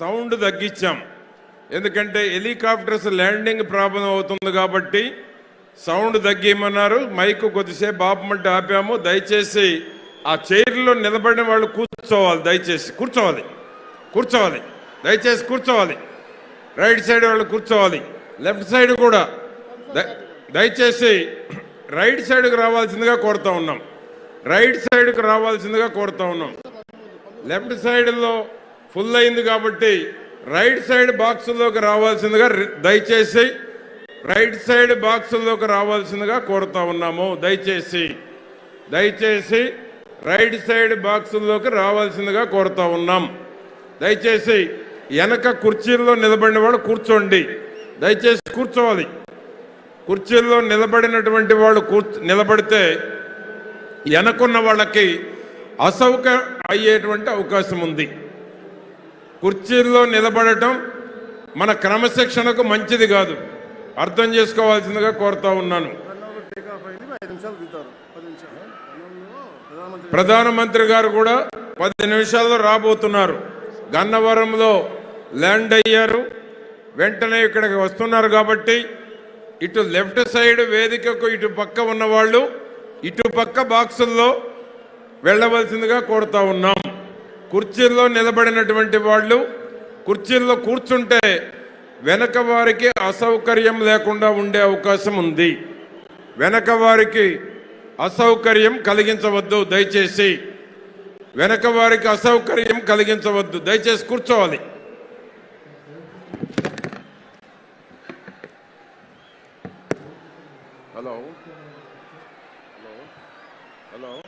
Sound తగ్గించాం. ఎందుకంటే helicopters landing problem అవుతుంది కాబట్టి సౌండ్ తగ్గేయమన్నారు. మైక్ కొద్దిసేపు ఆపమంటే ఆపాము. దయచేసి ఆ చైర్లో నిలబడిన వాళ్ళు కూర్చోవాలి. దయచేసి కూర్చోవాలి. కూర్చోవాలి. దయచేసి కూర్చోవాలి. రైట్ సైడ్ వాళ్ళు కూర్చోవాలి. లెఫ్ట్ సైడ్ కూడా. ద- దయచేసి రైట్ సైడ్కి రావాల్సిందిగా కోరుతా ఉన్నాం. రైట్ సైడ్కి రావాల్సిందిగా కోరుతా ఉన్నాం. లెఫ్ట్ సైడ్లో ఫుల్ అయింది కాబట్టి రైట్ సైడ్ బాక్సుల్లోకి రావాల్సిందిగా రి- దయచేసి రైట్ సైడ్ బాక్సుల్లోకి రావాల్సిందిగా కోరుతా ఉన్నాము. దయచేసి దయచేసి రైట్ సైడ్ బాక్సుల్లోకి రావాల్సిందిగా కోరుతా ఉన్నాం. దయచేసి వెనక కుర్చీల్లో నిలబడిన వాళ్ళు కూర్చోండి. దయచేసి కూర్చోవాలి. కుర్చీల్లో నిలబడినటువంటి వాళ్ళు కూర్చు నిలబడితే వెనకున్న వాళ్ళకి అసౌక అయ్యేటువంటి అవకాశం ఉంది. కుర్చీల్లో నిలబడటం మన క్రమశిక్షణకు మంచిది కాదు. అర్థం చేసుకోవాల్సిందిగా కోరుతా ఉన్నాను. ప్రధానమంత్రి గారు కూడా పది నిమిషాల్లో రాబోతున్నారు. గన్నవరంలో ల్యాండ్ అయ్యారు. వెంటనే ఇక్కడికి వస్తున్నారు కాబట్టి ఇటు లెఫ్ట్ సైడ్ వేదికకు ఇటు పక్క ఉన్న వాళ్ళు ఇటు పక్క బాక్సుల్లో వెళ్ళవలసిందిగా కోరుతా ఉన్నాం. కుర్చీల్లో నిలబడినటువంటి వాళ్ళు కుర్చీల్లో కూర్చుంటే వెనక వారికి అసౌకర్యం లేకుండా ఉండే అవకాశం ఉంది. వెనక వారికి అసౌకర్యం కలిగించవద్దు దయచేసి. వెనక వారికి అసౌకర్యం కలిగించవద్దు దయచేసి కూర్చోవాలి. హలో. హలో. హలో.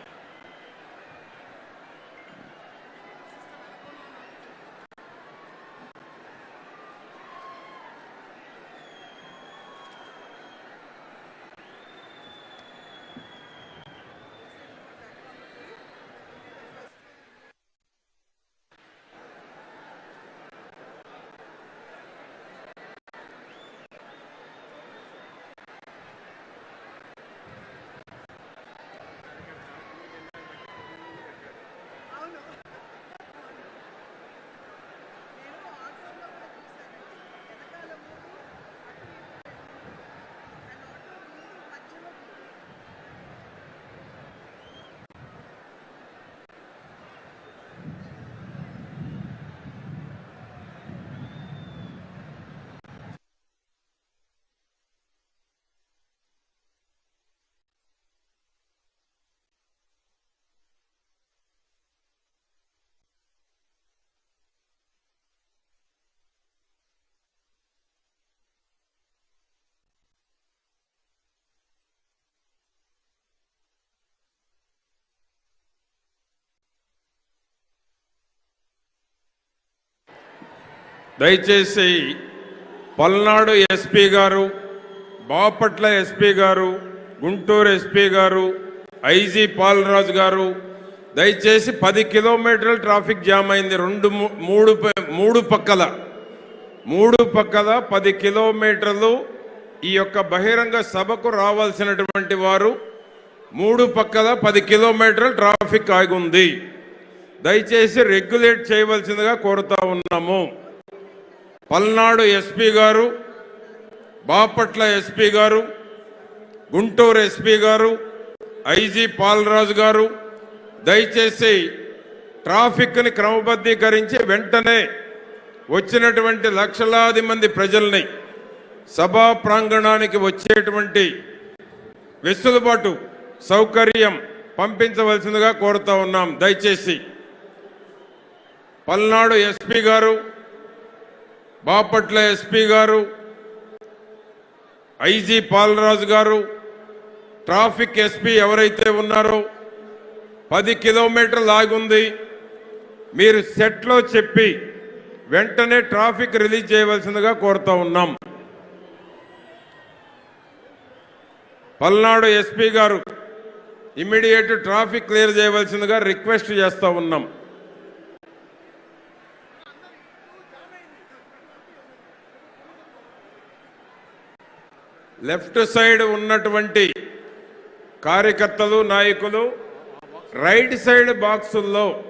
దయచేసి పల్నాడు ఎస్పీ గారు బాపట్ల ఎస్పీ గారు గుంటూరు ఎస్పీ గారు ఐజీ పాలరాజు గారు దయచేసి పది కిలోమీటర్ల ట్రాఫిక్ జామ్ అయింది. రెండు మూ- మూడు మూడు పక్కల మూడు పక్కల పది కిలోమీటర్లు ఈ యొక్క బహిరంగ సభకు రావాల్సినటువంటి వారు మూడు పక్కల పది కిలోమీటర్ల ట్రాఫిక్ ఆగి ఉంది. దయచేసి రెగ్యులేట్ చేయవలసిందిగా కోరుతా ఉన్నాము. పల్నాడు ఎస్పీ గారు బాపట్ల ఎస్పీ గారు గుంటూరు ఎస్పీ గారు ఐజీ పాలరాజు గారు దయచేసి ట్రాఫిక్ని క్రమబద్ధీకరించి వెంటనే వచ్చినటువంటి లక్షలాది మంది ప్రజల్ని సభా ప్రాంగణానికి వచ్చేటువంటి వెసులుబాటు సౌకర్యం పంపించవలసిందిగా కోరుతా ఉన్నాం. దయచేసి పల్నాడు ఎస్పీ గారు బాపట్ల ఎస్పీ గారు ఐజీ పాలరాజు గారు ట్రాఫిక్ ఎస్పీ ఎవరైతే ఉన్నారో పది కిలోమీటర్లు ఆగుంది మీరు సెట్లో చెప్పి వెంటనే ట్రాఫిక్ రిలీజ్ చేయవలసిందిగా కోరుతా ఉన్నాం. పల్నాడు ఎస్పీ గారు ఇమ్మీడియట్ ట్రాఫిక్ క్లియర్ చేయవలసిందిగా రిక్వెస్ట్ చేస్తూ ఉన్నాం. లెఫ్ట్ సైడ్ ఉన్నటువంటి కార్యకర్తలు నాయకులు రైట్ సైడ్ బాక్సుల్లో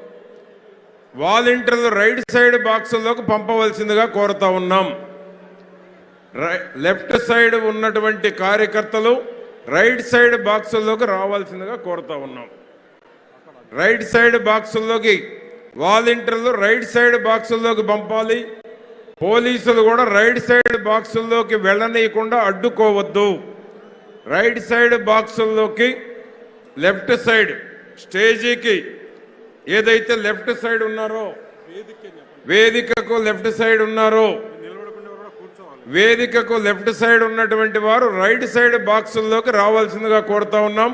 వాలంటీర్లు రైట్ సైడ్ బాక్సుల్లోకి పంపవలసిందిగా కోరుతా ఉన్నాం. రై- లెఫ్ట్ సైడ్ ఉన్నటువంటి కార్యకర్తలు రైట్ సైడ్ బాక్సుల్లోకి రావాల్సిందిగా కోరుతా ఉన్నాం. రైట్ సైడ్ బాక్సుల్లోకి వాలంటీర్లు రైట్ సైడ్ బాక్సుల్లోకి పంపాలి. పోలీసులు కూడా రైట్ సైడ్ బాక్సుల్లోకి వెళ్ళనీయకుండా అడ్డుకోవద్దు. రైట్ సైడ్ బాక్సుల్లోకి లెఫ్ట్ సైడ్ స్టేజీకి ఏదైతే లెఫ్ట్ సైడ్ ఉన్నారో వేదికకు లెఫ్ట్ సైడ్ ఉన్నారో వేదికకు లెఫ్ట్ సైడ్ ఉన్నటువంటి వారు రైట్ సైడ్ బాక్సుల్లోకి రావాల్సిందిగా కోరుతా ఉన్నాం.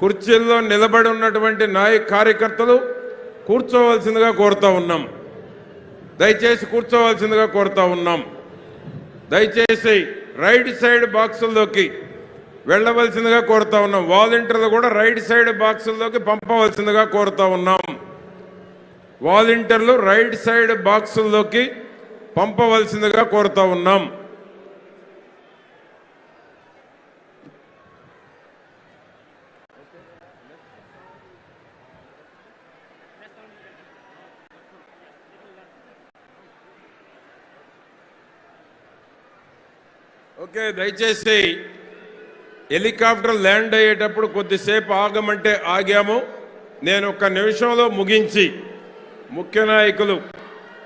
కుర్చీల్లో నిలబడి ఉన్నటువంటి నాయక కార్యకర్తలు కూర్చోవలసిందిగా కోరుతా ఉన్నాం. దయచేసి కూర్చోవలసిందిగా కోరుతా ఉన్నాం. దయచేసి రైట్ సైడ్ బాక్సుల్లోకి వెళ్ళవలసిందిగా కోరుతా ఉన్నాం. వాలంటీర్లు కూడా రైట్ సైడ్ బాక్సుల్లోకి పంపవలసిందిగా కోరుతా ఉన్నాం. వాలంటీర్లు రైట్ సైడ్ బాక్సుల్లోకి పంపవలసిందిగా కోరుతా ఉన్నాం. అందుకే దయచేసి హెలికాప్టర్ ల్యాండ్ అయ్యేటప్పుడు కొద్దిసేపు ఆగమంటే ఆగాము. నేను ఒక నిమిషంలో ముగించి ముఖ్య నాయకులు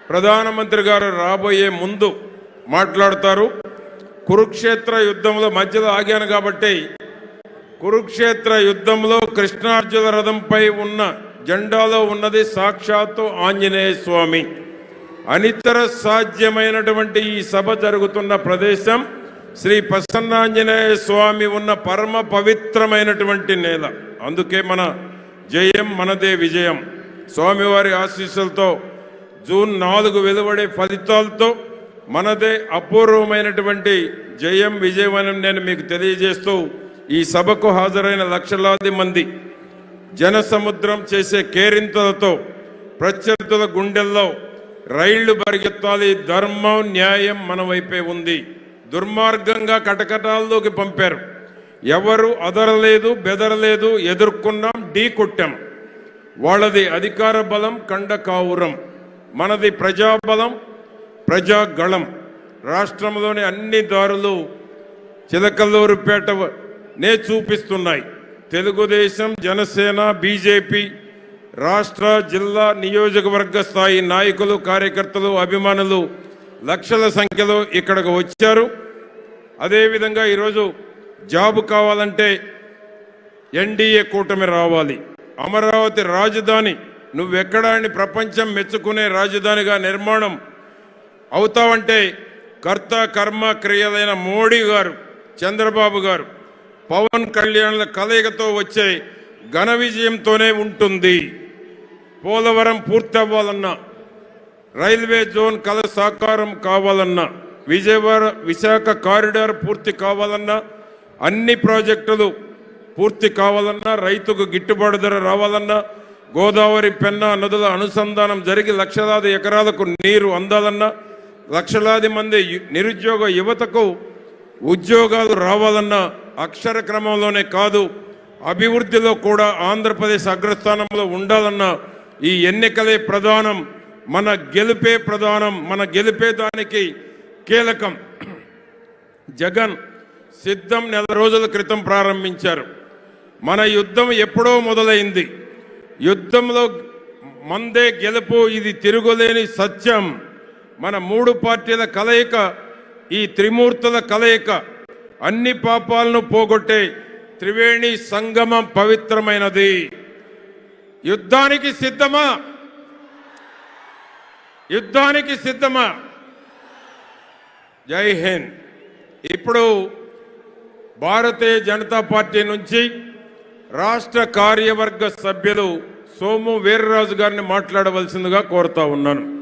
ప్రధానమంత్రి గారు రాబోయే ముందు మాట్లాడతారు. కురుక్షేత్ర యుద్ధంలో మధ్యలో ఆగాను కాబట్టి కురుక్షేత్ర యుద్ధంలో కృష్ణార్జున రథంపై ఉన్న జెండాలో ఉన్నది సాక్షాత్తు ఆంజనేయ స్వామి. అనితర సాధ్యమైనటువంటి ఈ సభ జరుగుతున్న ప్రదేశం శ్రీ ప్రసన్నాంజనేయ స్వామి ఉన్న పరమ పవిత్రమైనటువంటి నేల. అందుకే మన జయం మనదే విజయం. స్వామివారి ఆశీస్సులతో జూన్ నాలుగు వెలువడే ఫలితాలతో మనదే అపూర్వమైనటువంటి జయం విజయం అని నేను మీకు తెలియజేస్తూ ఈ సభకు హాజరైన లక్షలాది మంది జన సముద్రం చేసే కేరింతలతో ప్రత్యర్థుల గుండెల్లో రైళ్ళు పరిగెత్తాలి ధర్మం న్యాయం మన వైపే ఉంది. దుర్మార్గంగా కటకటాల్లోకి పంపారు. ఎవరు అదరలేదు బెదరలేదు ఎదుర్కొన్నాం ఢీ కొట్టాం. వాళ్ళది అధికార బలం కండ కావురం. మనది ప్రజాబలం ప్రజాగళం. రాష్ట్రంలోని అన్ని దారులు చిలకల్లూరుపేట నే చూపిస్తున్నాయి. తెలుగుదేశం జనసేన బీజేపీ రాష్ట్ర జిల్లా నియోజకవర్గ స్థాయి నాయకులు కార్యకర్తలు అభిమానులు లక్షల సంఖ్యలో ఇక్కడికి వచ్చారు. అదేవిధంగా ఈరోజు జాబ్ కావాలంటే ఎన్డీఏ కూటమి రావాలి. అమరావతి రాజధాని నువ్వెక్కడా అని ప్రపంచం మెచ్చుకునే రాజధానిగా నిర్మాణం అవుతావంటే కర్త కర్మ క్రియలైన మోడీ గారు చంద్రబాబు గారు పవన్ కళ్యాణ్ల కలయికతో వచ్చే ఘన విజయంతోనే ఉంటుంది. పోలవరం పూర్తి అవ్వాలన్నా రైల్వే జోన్ కల సాకారం కావాలన్నా విజయవాడ విశాఖ కారిడార్ పూర్తి కావాలన్నా అన్ని ప్రాజెక్టులు పూర్తి కావాలన్నా రైతుకు గిట్టుబాటు ధర రావాలన్నా గోదావరి పెన్నా నదుల అనుసంధానం జరిగి లక్షలాది ఎకరాలకు నీరు అందాలన్నా లక్షలాది మంది యు- నిరుద్యోగ యువతకు ఉద్యోగాలు రావాలన్నా అక్షర క్రమంలోనే కాదు అభివృద్ధిలో కూడా ఆంధ్రప్రదేశ్ అగ్రస్థానంలో ఉండాలన్నా ఈ ఎన్నికలే ప్రధానం మన గెలిపే ప్రధానం మన గెలిపే దానికి కీలకం. జగన్ సిద్ధం నెల రోజుల క్రితం ప్రారంభించారు. మన యుద్ధం ఎప్పుడో మొదలైంది. యుద్ధంలో మందే గెలుపు ఇది తిరుగులేని సత్యం. మన మూడు పార్టీల కలయిక ఈ త్రిమూర్తుల కలయిక అన్ని పాపాలను పోగొట్టే త్రివేణి సంగమం పవిత్రమైనది. యుద్ధానికి సిద్ధమా? యుద్ధానికి సిద్ధమా? జై హింద్. ఇప్పుడు భారతీయ జనతా పార్టీ నుంచి రాష్ట్ర కార్యవర్గ సభ్యులు సోము వీర్రాజు గారిని మాట్లాడవలసిందిగా కోరుతా ఉన్నాను.